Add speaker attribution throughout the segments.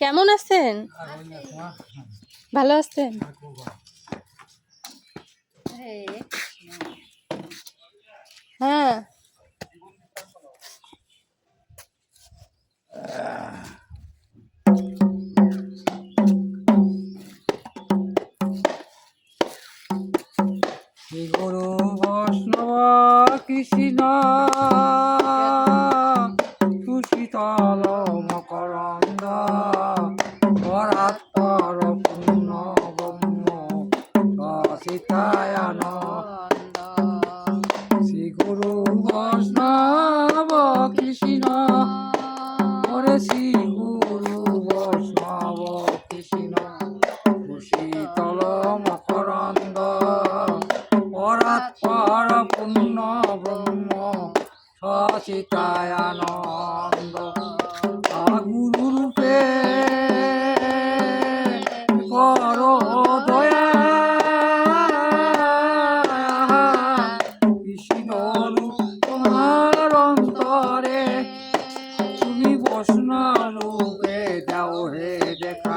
Speaker 1: কেমন আছেন? ভালো আছেন? হ্যাঁ।
Speaker 2: গুরু বৈষ্ণব কৃষ্ণ সুশীতল মকরন্দ পরাৎপর পূর্ণ ব্রহ্ম সীতায়ন শ্রী গুরু বৈষ্ণব কৃষ্ণ শ্রী রূপে দাও হে দেখা।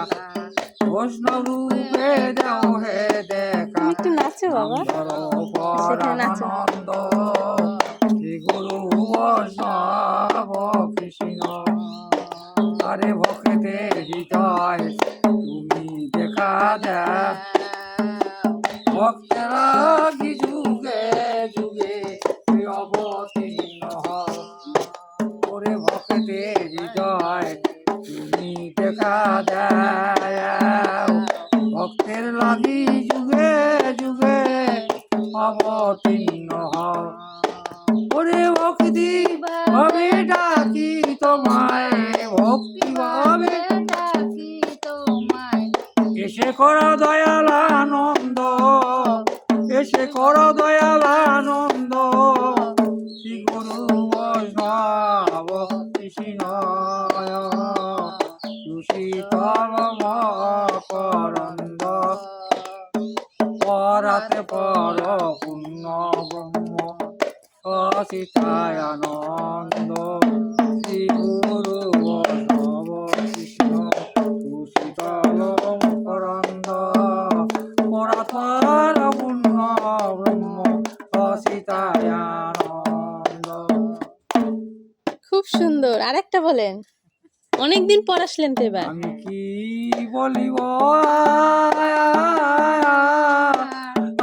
Speaker 2: বৈষ্ণব রূপে দাও হে দেখা। একটু
Speaker 1: নাচো বাবা।
Speaker 2: সেখানে নাচো। আনন্দ শ্রী গুরু বৈষ্ণব কৃষ্ণ আরে ভক্তে হৃদয় তুমি দেখা দে ভক্তেরা কি দেখা দাও ভক্তের লাগি যুগে যুগে অবতীর্ণ হও। ওরে ভক্তি ভাবে ডাকি তোমায়, ভক্তি ভাবে এসে করো দয়াল আনন্দ, এসে করো দয়াল আনন্দ। সুশীতল মকরন্দ পরাতে পর পূর্ণ ব্রহ্ম শ্রী মকরন্দ পরাতর পূর্ণ ব্রহ্ম, সচিতায়ানন্দ।
Speaker 1: খুব সুন্দর। আরেকটা বলেন। অনেকদিন পর আসলেন তো এবার।
Speaker 2: আমি কি বলিব?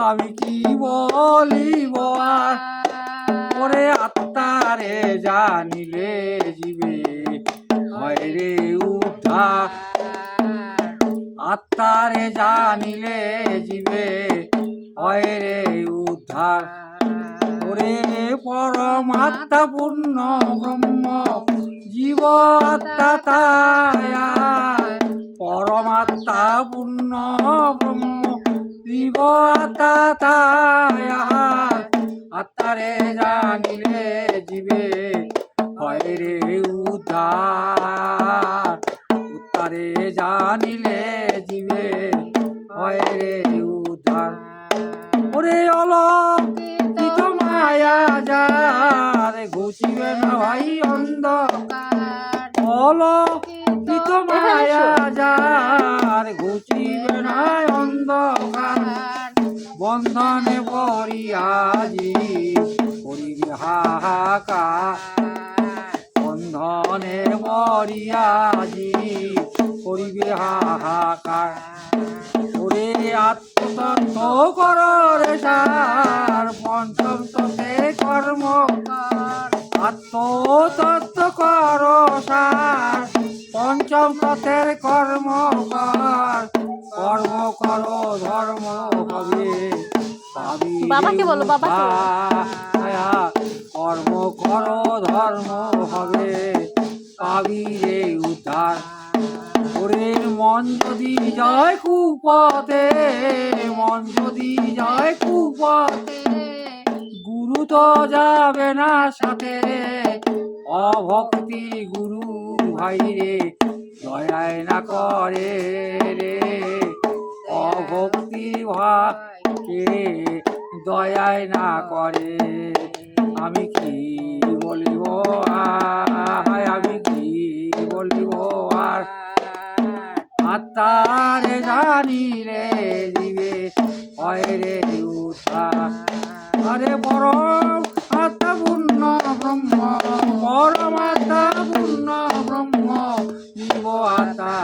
Speaker 2: আমি কি বলিব? ওরে আত্মারে জানিলে জীবে। হয় রে উঠা আত্মারে জানিলে জীবে। হয় রে উদ্ধার ওরে পরমাত্মা পূর্ণ ব্রহ্ম জীব আত্মা পরমাত্মা পূর্ণ ব্রহ্ম জীব আত্মা আত্মারে জানিলে জীবে হয় রে উদ্ধার। উত্তারে জানিলে জীবে হয় রে উদ্ধার। ওরে অলঙ্কিত মায়া যারে ঘুষিবে না ভাই অন্ধ অলঙ্কিত মায়া যারে ঘুষিবে না অন্ধকার। বন্ধনে পড়িয়াজি করিবি হাহাকার। বন্ধনে পড়িয়াজি করিবি হাহাকার। ওরে কর রে সার পঞ্চম ততে কর্ম আত্মতত্ত্ব কর সার পঞ্চম ততের কর্ম কর কর্ম কর ধর্ম হবে বাবাকে বলো। ছায়া। কর্ম কর ধর্ম হবে পাবি রে উদ্ধার ওরে মন যদি যায় কুপথে, মন যদি যায় কুপথে, গুরু তো যাবে না সাথে। অভক্তি গুরু ভাই রে দয়ায় না করে রে। অভক্তি ভাইকে দয়ায় না করে। আমি কি বলিব? আমি কি বলিব আর। আত্মারে জানিলে দিবে রে উষা আরে পরম আত্মা পূর্ণ ব্রহ্ম, পরম আত্মা পূর্ণ ব্রহ্ম, জীব আত্মা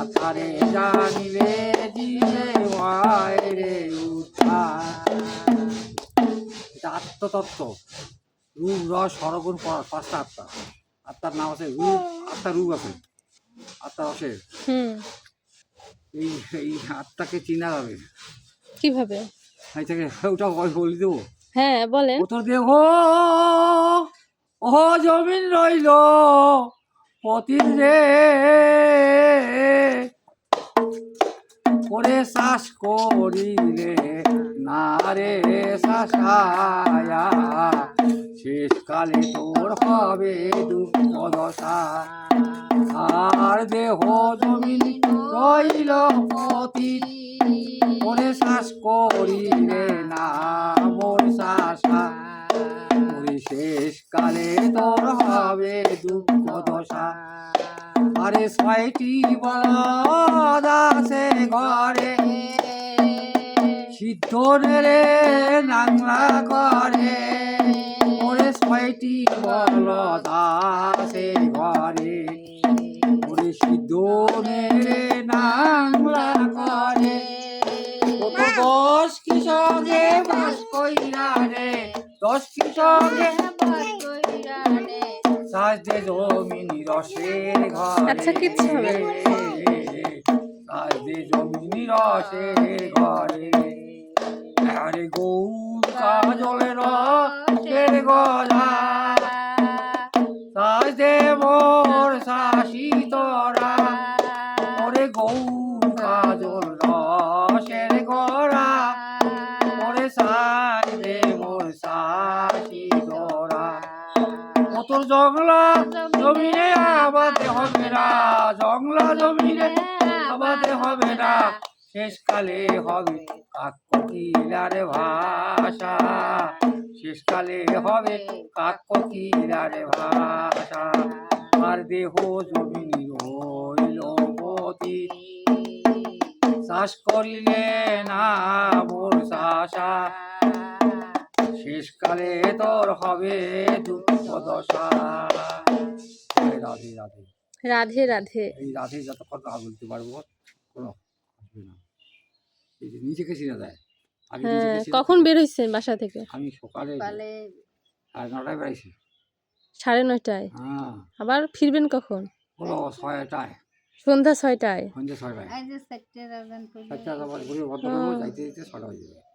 Speaker 2: আত্মারে জানিলে দিবে রে উষা আত্মতত্ত্ব। রূপ, রস সরগুণ পাঁচটা আত্মা আত্মার নাম আছে রূপ আত্মা রূপ আছে আত্মা
Speaker 1: হুম।
Speaker 2: এই এই আত্মাকে চিনা যাবে।
Speaker 1: কীভাবে?
Speaker 2: থেকে ওটা বলি দেবো।
Speaker 1: হ্যাঁ বলেন।
Speaker 2: উত্তর দিয়ে ও ও জমিন রইল পতির রে। ওরে শ্বাস করিলে না রে শাসায়া শেষকালে তোর হবে দুঃখ দশা আর দেহ জমিন রইল পতির ওরে শ্বাস করিলে না মোর শাসা ওরে শেষ কালে তোর হবে দুঃখ দশা আরে ছয়টি বলদ ঘরে। সিদ্ধ রে নাংলা করে। ছয়টি বলদ আছে ঘরে। ওরে সিদ্ধ রে নাংলা করে। কত দশ কি সঙ্গে বাস কইরা রে। দশ কি সঙ্গে সাজে জমিন রসের ঘরে। আচ্ছা, কিচ্ছু হবে। সাজে জমিন রসের ঘরে। আরে গৌর কাজলের রসের গলা। সাজে মোর শাসি তোরা। ওরে গৌর কাজল গড়া। ওরে সাজে মোর শাসি তোর। জংলা জমিনে আবাদে হবে না। জংলা জমিনে আবাদে হবে না। শেষকালে হবে কাকিলার ভাষা। শেষকালে হবে কাকিলার ভাষা। আর দেহ জমিন রইল পতি চাষ করিলে না মোর চাষা শেষকালে তোর হবে দুঃখ দশা রাধে রাধে।
Speaker 1: রাধে রাধে।
Speaker 2: এই রাধে যতক্ষণ না বলতে পারব কোনো আসবে না। নিজেকে চিনে দেয়। হ্যাঁ কখন
Speaker 1: বের হইছেন বাসা থেকে?
Speaker 2: আমি সকালে সাড়ে নটায় বেড়াইছি
Speaker 1: সাড়ে নয়টায়?
Speaker 2: হ্যাঁ।
Speaker 1: আবার ফিরবেন কখন?
Speaker 2: হলো ছয়টায়।
Speaker 1: সন্ধ্যা ছয়টায়।
Speaker 2: সন্ধ্যা ছয়টায়। চারটা আবার ঘুরে ভদ্র যাইতে যেতে ছটা হয়ে যাবে।